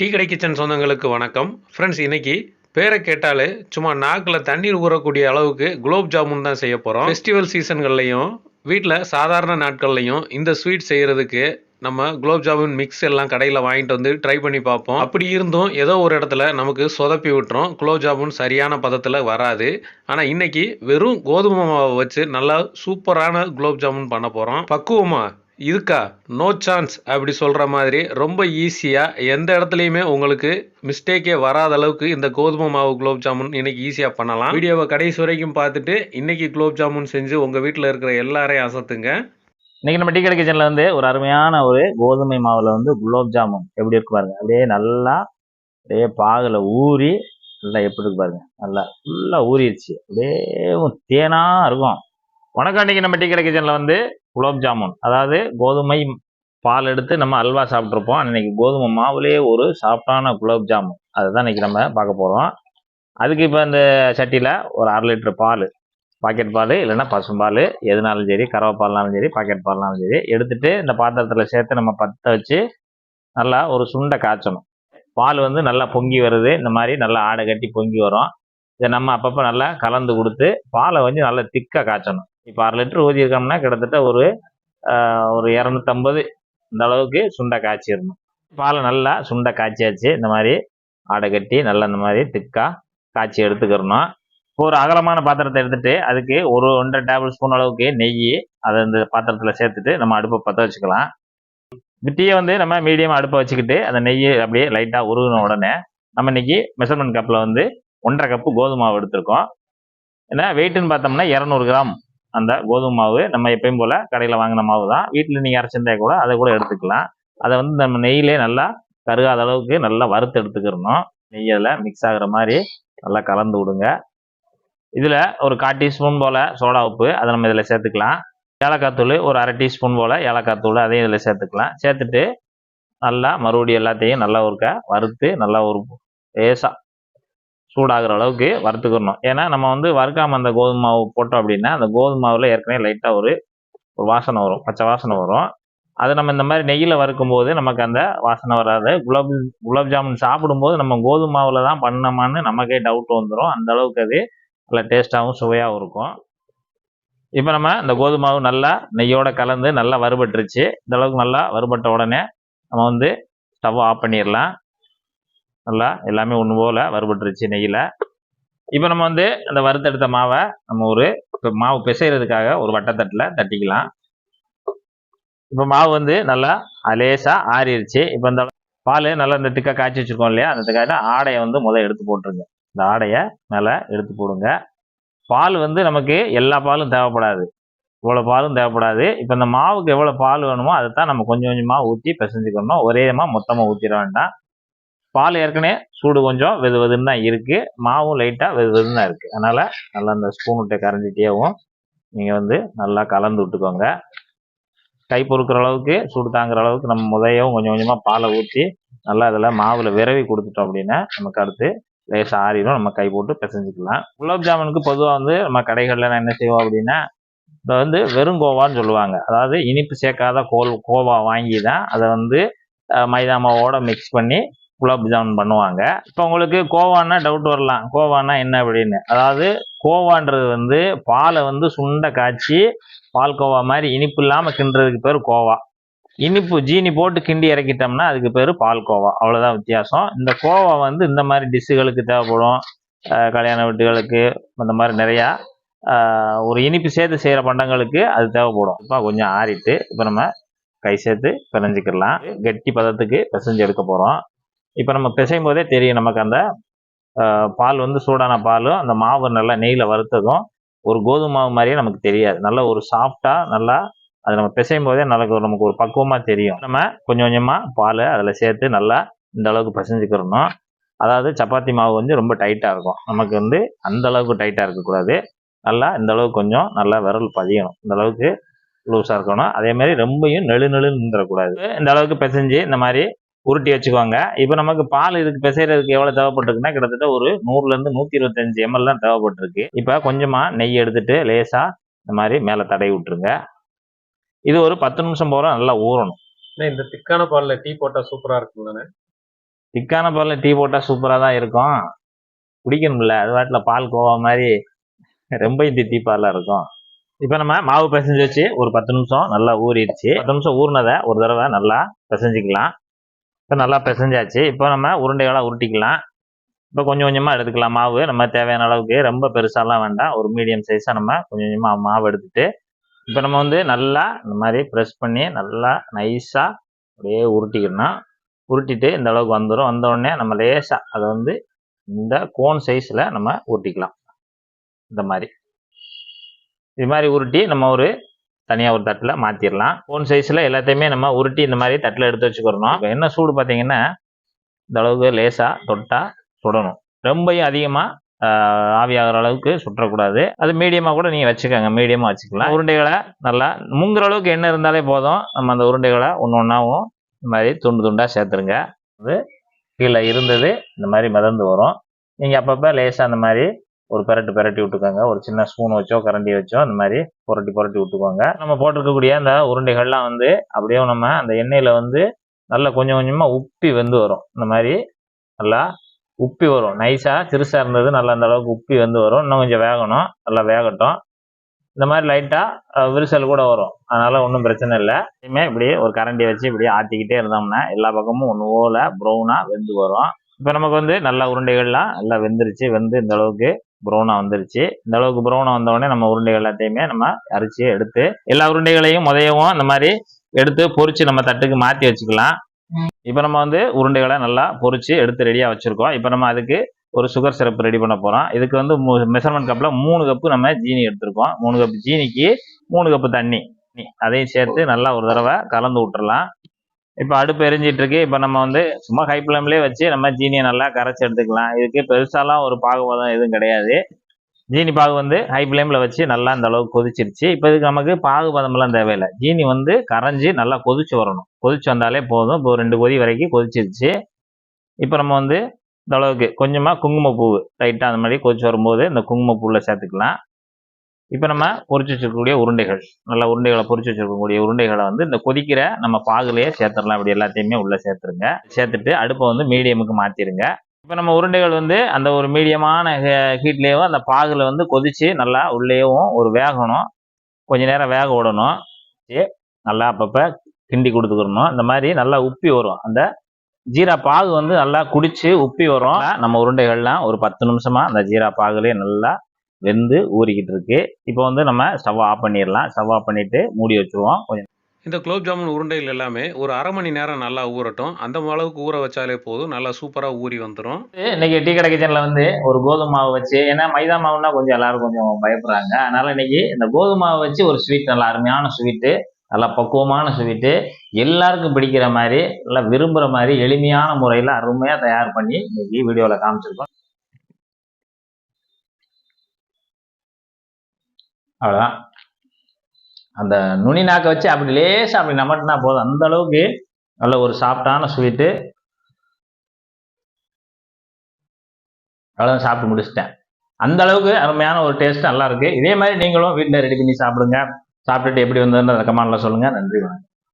Tea கடை kitchen சொந்தங்களுக்கு வணக்கம். ஃப்ரெண்ட்ஸ் இன்னைக்கு பேரை கேட்டாலே சும்மா நாக்கில் தண்ணீர் ஊறக்கூடிய அளவுக்கு குலோப் ஜாமுன் தான் செய்ய போகிறோம் ஃபெஸ்டிவல் சீசன்கள்லையும் வீட்டில் சாதாரண நாட்கள்லையும் இந்த ஸ்வீட் செய்கிறதுக்கு நம்ம குலோப் ஜாமுன் மிக்ஸ் எல்லாம் கடையில் வாங்கிட்டு வந்து ட்ரை பண்ணி பார்ப்போம். அப்படி இருந்தும் ஏதோ ஒரு இடத்துல நமக்கு சொதப்பி விட்டுரும். குலோப் ஜாமுன் சரியான பதத்தில் வராது. ஆனால் இன்றைக்கி வெறும் கோதுமை மாவை வச்சு நல்லா சூப்பரான குலோப் ஜாமுன் பண்ண போகிறோம் பக்குவமாக இதுக்கா? நோ சான்ஸ் அப்படி சொல்கிற மாதிரி ரொம்ப ஈஸியாக எந்த இடத்துலையுமே உங்களுக்கு மிஸ்டேக்கே வராத அளவுக்கு இந்த கோதுமை மாவு குலோப் ஜாமுன் இன்றைக்கி ஈஸியாக பண்ணலாம். வீடியோவை கடைசி வரைக்கும் பார்த்துட்டு இன்றைக்கி குலோப் ஜாமுன் செஞ்சு உங்கள் வீட்டில் இருக்கிற எல்லாரையும் அசத்துங்க. இன்னைக்கு நம்ம டீ கடை வந்து ஒரு அருமையான ஒரு கோதுமை மாவில் வந்து குலோப் ஜாமுன் எப்படி இருக்கு பாருங்க. அப்படியே நல்லா அப்படியே பாகில் ஊறி நல்லா எப்படி இருக்கு பாருங்க. நல்லா ஃபுல்லாக ஊறிடுச்சு. அப்படியே தேனாக இருக்கும். வணக்கம் இன்னைக்கு நம்ம டீ கடை வந்து குலோப் ஜாமுன். அதாவது கோதுமை பால் எடுத்து நம்ம அல்வா சாப்பிட்ருப்போம் இன்னைக்கு கோதுமை மாவுலேயே ஒரு சாஃப்டான குலோப் ஜாமுன். அதுதான் இன்னைக்கு நம்ம பார்க்க போகிறோம் அதுக்கு இப்போ இந்த சட்டியில் ஒரு அரை லிட்டர் பால். பாக்கெட் பால் இல்லைன்னா பசும்பால் எதுனாலும் சரி கறவை பால்னாலும் சரி பாக்கெட் பால்னாலும் சரி. எடுத்துகிட்டு இந்த பாத்திரத்தில் சேர்த்து நம்ம பற்ற வச்சு நல்லா ஒரு சுண்டை காய்ச்சணும். பால் வந்து நல்லா பொங்கி வருது. இந்த மாதிரி நல்லா ஆடை கட்டி பொங்கி வரும். இதை நம்ம அப்பப்போ நல்லா கலந்து கொடுத்து பாலை வந்து நல்லா திக்காக காய்ச்சணும். இப்போ அரை லிட்டர் ஊற்றிருக்கோம்னா கிட்டத்தட்ட ஒரு ஒரு இரநூத்தம்பது இந்த அளவுக்கு சுண்டை காய்ச்சிடணும். பாலை நல்லா சுண்டை காய்ச்சியாச்சு இந்த மாதிரி ஆடை கட்டி நல்லா இந்த மாதிரி திக்காக காய்ச்சி எடுத்துக்கிறணும். இப்போ ஒரு அகலமான பாத்திரத்தை எடுத்துட்டு அதுக்கு ஒரு ஒன்றரை டேபிள் ஸ்பூன் அளவுக்கு நெய் அதை இந்த பாத்திரத்தில் சேர்த்துட்டு நம்ம அடுப்பை பற்ற வச்சுக்கலாம். விட்டியை வந்து நம்ம மீடியம் அடுப்பை வச்சுக்கிட்டு அந்த நெய் அப்படியே லைட்டாக உருகின உடனே நம்ம இன்னைக்கு மெஷர்மெண்ட் கப்பில் வந்து ஒன்றரை கப்பு கோதுமை மாவு எடுத்திருக்கோம். ஏன்னா வெயிட்டுன்னு பார்த்தோம்னா இரநூறு கிராம். அந்த கோதுமை மாவு நம்ம எப்பயும் போல் கடையில் வாங்கின மாவு தான் வீட்டில் நீங்கள் அரைச்சிருந்தா கூட அதை கூட எடுத்துக்கலாம். அதை வந்து நம்ம நெய்யிலே நல்லா கருகாத அளவுக்கு நல்லா வறுத்து எடுத்துக்கிறணும் நெய்யில் மிக்ஸ் ஆகிற மாதிரி நல்லா கலந்து விடுங்க. இதில் ஒரு கால் டீஸ்பூன் போல் சோடா உப்பு அதை நம்ம இதில் சேர்த்துக்கலாம். ஏலக்காய் தூள் ஒரு அரை டீஸ்பூன் போல் ஏலக்காய் தூள் அதையும் இதில் சேர்த்துக்கலாம். சேர்த்துட்டு நல்லா மறுபடியும் எல்லாத்தையும் நல்லா ஒருக்க வறுத்து நல்லா ஒரு லேசாக சூடாகிற அளவுக்கு வறுத்துக்கணும். ஏன்னா நம்ம வந்து வறுக்காம அந்த கோதுமை மாவு போட்டோம் அப்படின்னா அந்த கோதுமை மாவில் ஏற்கனவே லைட்டாக ஒரு ஒரு வாசனை வரும். பச்சை வாசனை வரும். அது நம்ம இந்த மாதிரி நெய்யில் வறுக்கும்போது நமக்கு அந்த வாசனை வராது. குலாப் குலாப் ஜாமுன் சாப்பிடும்போது நம்ம கோதுமை மாவில் தான் பண்ணோமான்னு நமக்கே டவுட் வந்துடும் அந்த அளவுக்கு அது நல்லா டேஸ்ட்டாகவும் சுவையாகவும் இருக்கும். இப்போ நம்ம இந்த கோதுமை மாவு நல்லா நெய்யோட கலந்து நல்லா வறுபட்டுருச்சு. இந்த அளவுக்கு நல்லா வறுபட்ட உடனே நம்ம வந்து ஸ்டவ் ஆஃப் பண்ணிடலாம். நல்லா எல்லாமே ஒன்று போல் வறுபட்டுருச்சு நெய்யில். இப்போ நம்ம வந்து அந்த வறுத்தெடுத்த மாவை நம்ம ஒரு இப்போ மாவு பிசைகிறதுக்காக ஒரு வட்டத்தட்டில் தட்டிக்கலாம். இப்போ மாவு வந்து நல்லா லேசாக ஆறிடுச்சு இப்போ இந்த பால் நல்லா இந்த திக்காக காய்ச்சி வச்சுருக்கோம் இல்லையா? அந்த திக்காக ஆடையை வந்து முதல் எடுத்து போட்டுருங்க. இந்த ஆடையை மேலே எடுத்து போடுங்க. பால் வந்து நமக்கு எல்லா பாலும் தேவைப்படாது. இவ்வளோ பாலும் தேவைப்படாது. இப்போ இந்த மாவுக்கு எவ்வளோ பால் வேணுமோ அதை தான் நம்ம கொஞ்சம் கொஞ்சமாக ஊற்றி பிசைஞ்சுக்கணும். ஒரேமாக மொத்தமாக ஊற்றிட வேண்டாம். பால் ஏற்கனவே சூடு கொஞ்சம் வெது வெதுன்னு தான் இருக்குது மாவும் லைட்டாக வெது வெதுன்னு தான் இருக்குது அதனால் நல்லா அந்த ஸ்பூன் விட்டு கரைஞ்சிட்டேவும் நீங்கள் வந்து நல்லா கலந்து விட்டுக்கோங்க. கை பொறுக்கிற அளவுக்கு சூடு தாங்குற அளவுக்கு நம்ம முதையவும் கொஞ்சம் கொஞ்சமாக பாலை ஊற்றி நல்லா இதில் மாவில் விரவி கொடுத்துட்டோம் அப்படின்னா நமக்கு அடுத்து லேசாக ஆறிடும். நம்ம கை போட்டு பிசைஞ்சுக்கலாம். குலோப் ஜாமுனுக்கு பொதுவாக வந்து நம்ம கடைகளில் நான் என்ன செய்வோம் அப்படின்னா இதை வந்து வெறும் கோவான்னு சொல்லுவாங்க. அதாவது இனிப்பு சேர்க்காத கோல் கோவா வாங்கி தான் அதை வந்து மைதா மாவோட மிக்ஸ் பண்ணி குலாப் ஜாமுன் பண்ணுவாங்க. இப்போ உங்களுக்கு கோவான்னா டவுட் வரலாம். கோவான்னா என்ன அப்படின்னு? அதாவது கோவான்றது வந்து பாலை வந்து சுண்ட காய்ச்சி பால் கோவா மாதிரி இனிப்பு இல்லாமல் கிண்டுறதுக்கு பேர் கோவா. இனிப்பு ஜீனி போட்டு கிண்டி இறக்கிட்டோம்னா அதுக்கு பேர் பால் கோவா. அவ்வளோதான் வித்தியாசம். இந்த கோவா வந்து இந்த மாதிரி டிஷ்ஷுகளுக்கு தேவைப்படும். கல்யாண வீட்டுகளுக்கு இந்த மாதிரி நிறையா ஒரு இனிப்பு சேர்த்து செய்கிற பண்டங்களுக்கு அது தேவைப்படும். இப்போ கொஞ்சம் ஆறிட்டு இப்போ நம்ம கை சேர்த்து பிணைஞ்சிக்கிடலாம். கெட்டி பதத்துக்கு பிசைஞ்சு எடுக்க போகிறோம் இப்போ நம்ம பிசையும் போதே தெரியும் நமக்கு அந்த பால் வந்து சூடான பாலும் அந்த மாவு நல்லா நெய்யில் வறுத்ததும் ஒரு கோதுமை மாவு மாதிரியே நமக்கு தெரியாது. நல்லா ஒரு சாஃப்டாக நல்லா அது நம்ம பிசையும் போதே நல்லா ஒரு- நமக்கு ஒரு பக்குவமாக தெரியும். நம்ம கொஞ்சம் கொஞ்சமாக பால் அதில் சேர்த்து நல்லா இந்த அளவுக்கு பிசைஞ்சுக்கிறணும். அதாவது சப்பாத்தி மாவு வந்து ரொம்ப டைட்டாக இருக்கும். நமக்கு வந்து அந்த அளவுக்கு டைட்டாக இருக்கக்கூடாது. நல்லா இந்த அளவுக்கு கொஞ்சம் நல்லா விரல் பதியணும். இந்த அளவுக்கு லூஸாக இருக்கணும். அதே மாதிரி ரொம்பையும் நெழு நெழுன்னு நின்றக்கூடாது. இந்த அளவுக்கு பிசைஞ்சு இந்த மாதிரி உருட்டி வச்சுக்கோங்க இப்போ நமக்கு பால் இதுக்கு பிசைறதுக்கு எவ்வளோ தேவைப்பட்டிருக்குன்னா கிட்டத்தட்ட ஒரு நூறுலேருந்து நூற்றி இருபத்தஞ்சு எம்எல் தான் தேவைப்பட்டிருக்கு. இப்போ கொஞ்சமாக நெய் எடுத்துட்டு லேசாக இந்த மாதிரி மேலே தடவி விட்டுருங்க. இது ஒரு பத்து நிமிஷம் போல நல்லா ஊறணும். இந்த திக்கான பால்ல டீ போட்டா சூப்பரா இருக்கும் தானே திக்கான பாலில் டீ போட்டால் சூப்பராக தான் இருக்கும். குடிக்கணும்ல அது வாட்டில் பால் கோவா மாதிரி ரொம்ப இந்த டீ பாலாக இருக்கும். இப்போ நம்ம மாவு பிசைஞ்சு வச்சு ஒரு பத்து நிமிஷம் நல்லா ஊறிடுச்சு. பத்து நிமிஷம் ஊறினதை ஒரு தடவை நல்லா பிசைஞ்சிக்கலாம். இப்போ நல்லா பிசைஞ்சாச்சு. இப்போ நம்ம உருண்டைகளாக உருட்டிக்கலாம். இப்போ கொஞ்சம் கொஞ்சமாக எடுத்துக்கலாம். மாவு நம்ம தேவையான அளவுக்கு ரொம்ப பெருசாலாம் வேண்டாம். ஒரு மீடியம் சைஸாக நம்ம கொஞ்சம் கொஞ்சமாக மாவு எடுத்துட்டு இப்போ நம்ம வந்து நல்லா இந்த மாதிரி ப்ரெஸ் பண்ணி நல்லா நைஸாக அப்படியே உருட்டிக்கணும். உருட்டிட்டு இந்த அளவுக்கு வந்துடும் வந்தோடனே நம்ம லேசாக அதை வந்து இந்த கோன் சைஸில் நம்ம உருட்டிக்கலாம். இந்த மாதிரி. இது மாதிரி உருட்டி நம்ம ஒரு தனியாக ஒரு தட்டில் மாற்றிடலாம் ஃபோன் சைஸில் எல்லாத்தையுமே நம்ம உருட்டி இந்த மாதிரி தட்டில் எடுத்து வச்சுக்கிறணும். இப்போ என்ன சூடு பார்த்தீங்கன்னா இந்த அளவுக்கு லேசாக தொட்டால் சுடணும். ரொம்பையும் அதிகமாக ஆவியாகிற அளவுக்கு சுற்றக்கூடாது. அது மீடியமாக கூட நீங்கள் வச்சுக்கோங்க. மீடியமாக வச்சுக்கலாம். உருண்டைகளை நல்லா முங்குற அளவுக்கு எண்ணெய் இருந்தாலே போதும். நம்ம அந்த உருண்டைகளை ஒன்று ஒன்றாவும் இந்த மாதிரி துண்டு துண்டாக சேர்த்துருங்க. அது கீழே இருந்தது இந்த மாதிரி மிதந்து வரும். நீங்கள் அப்பப்போ லேசாக அந்த மாதிரி ஒரு பெரட்டு பெரட்டி விட்டுக்கோங்க. ஒரு சின்ன ஸ்பூன் வச்சோ கரண்டி வச்சோ அந்த மாதிரி புரட்டி புரட்டி விட்டுக்கோங்க. நம்ம போட்டிருக்கக்கூடிய அந்த உருண்டைகள்லாம் வந்து அப்படியே நம்ம அந்த எண்ணெயில் வந்து நல்லா கொஞ்சம் கொஞ்சமாக உப்பி வெந்து வரும். இந்த மாதிரி நல்லா உப்பி வரும். நைஸாக சிறுசாக இருந்தது நல்லா அந்த அளவுக்கு உப்பி வந்து வரும். இன்னும் கொஞ்சம் வேகணும். நல்லா வேகட்டும். இந்த மாதிரி லைட்டாக விரிசல் கூட வரும். அதனால் ஒன்றும் பிரச்சனை இல்லை. இனிமேல் இப்படி ஒரு கரண்டியை வச்சு இப்படி ஆட்டிக்கிட்டே இருந்தோம்னா எல்லா பக்கமும் ஒன்று ஓல ப்ரௌனாக வெந்து வரும். இப்போ நமக்கு வந்து நல்லா உருண்டைகள்லாம் நல்லா வெந்துருச்சு. வெந்து இந்த அளவுக்கு ப்ரௌனாக வந்துருச்சு. இந்த அளவுக்கு ப்ரௌனாக வந்தோடனே நம்ம உருண்டைகள் எல்லாத்தையுமே நம்ம அரைச்சி எடுத்து எல்லா உருண்டைகளையும் முதையவும் இந்த மாதிரி எடுத்து பொறிச்சு நம்ம தட்டுக்கு மாற்றி வச்சுக்கலாம். இப்போ நம்ம வந்து உருண்டைகளை நல்லா பொரிச்சு எடுத்து ரெடியாக வச்சுருக்கோம். இப்போ நம்ம அதுக்கு ஒரு சுகர் சிரப் ரெடி பண்ண போகிறோம் இதுக்கு வந்து மெஷர்மெண்ட் கப்பில் மூணு கப்பு நம்ம ஜீனி எடுத்திருக்கோம். மூணு கப்பு ஜீனிக்கு மூணு கப்பு தண்ணி. அதையும் சேர்த்து நல்லா ஒரு தடவை கலந்து விட்டுறலாம். இப்போ அடுப்பு எரிஞ்சிட்டு இருக்கு. இப்போ நம்ம வந்து சும்மா ஹை ஃப்ளேம்லேயே வச்சு நம்ம ஜீனியை நல்லா கரைச்சி எடுத்துக்கலாம். இதுக்கு பெருசாலாம் ஒரு பாகுபாதம் எதுவும் கிடையாது. ஜீனி பாகு வந்து ஹை ஃப்ளேமில் வச்சு நல்லா அந்த அளவுக்கு கொதிச்சிருச்சு. இப்போ இதுக்கு நமக்கு பாகுபதம்லாம் தேவையில்லை. ஜீனி வந்து கரைஞ்சி நல்லா கொதிச்சு வரணும். கொதிச்சு வந்தாலே போதும். இப்போ ரெண்டு கொதி வரைக்கும் கொதிச்சிருச்சு. இப்போ நம்ம வந்து இந்த அளவுக்கு கொஞ்சமாக குங்குமப்பூ லைட்டாக அந்த மாதிரி கொதிச்சு வரும்போது இந்த குங்குமப்பூவில் சேர்த்துக்கலாம். இப்போ நம்ம பொறிச்சு வச்சிருக்கக்கூடிய உருண்டைகள் நல்லா உருண்டைகளை பொறிச்சு வச்சிருக்கக்கூடிய உருண்டைகளை வந்து இந்த கொதிக்கிற நம்ம பாகுலையே சேர்த்துடலாம். இப்படி எல்லாத்தையுமே உள்ளே சேர்த்துருங்க. சேர்த்துட்டு அடுப்பை வந்து மீடியமுக்கு மாற்றிடுங்க இப்போ நம்ம உருண்டைகள் வந்து அந்த ஒரு மீடியமான ஹீட்லேயும் அந்த பாகில் வந்து கொதித்து நல்லா உள்ளேயும் ஒரு வேகணும். கொஞ்ச நேரம் வேக விடணும். நல்லா அப்பப்போ கிண்டி கொடுத்துக்கிறணும் இந்த மாதிரி நல்லா உப்பி வரும். அந்த ஜீரா பாகு வந்து நல்லா குடித்து உப்பி வரும். நம்ம உருண்டைகள்லாம் ஒரு பத்து நிமிஷமாக அந்த ஜீரா பாகுலேயே நல்லா வெந்து ஊறிக்கிட்டு இருக்கு இப்போ வந்து நம்ம ஸ்டவ் ஆஃப் பண்ணிடலாம். ஸ்டவ் ஆஃப் பண்ணிட்டு மூடி வச்சுருவோம். கொஞ்சம் இந்த குலோப் ஜாமுன் உருண்டைகள் எல்லாமே ஒரு அரை மணி நேரம் நல்லா ஊறட்டும். அந்த அளவுக்கு ஊற வச்சாலே போதும். நல்லா சூப்பராக ஊறி வந்துடும் இன்னைக்கு டீ கடை கிச்சனில் வந்து ஒரு கோதுமை மாவு வச்சு ஏன்னா மைதா மாவுனா கொஞ்சம் எல்லாரும் கொஞ்சம் பயப்படுறாங்க. அதனால இன்னைக்கு இந்த கோதுமை மாவு வச்சு ஒரு ஸ்வீட் நல்லா அருமையான ஸ்வீட்டு நல்லா பக்குவமான ஸ்வீட்டு எல்லாருக்கும் பிடிக்கிற மாதிரி நல்லா விரும்புகிற மாதிரி எளிமையான முறையில் அருமையாக தயார் பண்ணி இன்னைக்கு வீடியோவில் காமிச்சிருக்கோம். அவ்வளோதான் அந்த நுனி நாக்கை வச்சு அப்படி லேசாக அப்படி நமட்டினா போதும். அந்த அளவுக்கு நல்ல ஒரு சாஃப்டான ஸ்வீட்டு அவ்வளோதான் சாப்பிட்டு முடிச்சிட்டேன். அந்த அளவுக்கு அருமையான ஒரு டேஸ்ட் நல்லா இருக்கு. இதே மாதிரி நீங்களும் வீட்டில் ரெடி பண்ணி சாப்பிடுங்க. சாப்பிட்டுட்டு எப்படி வந்ததுன்னு கமெண்ட்ல சொல்லுங்க. நன்றி வணக்கம்.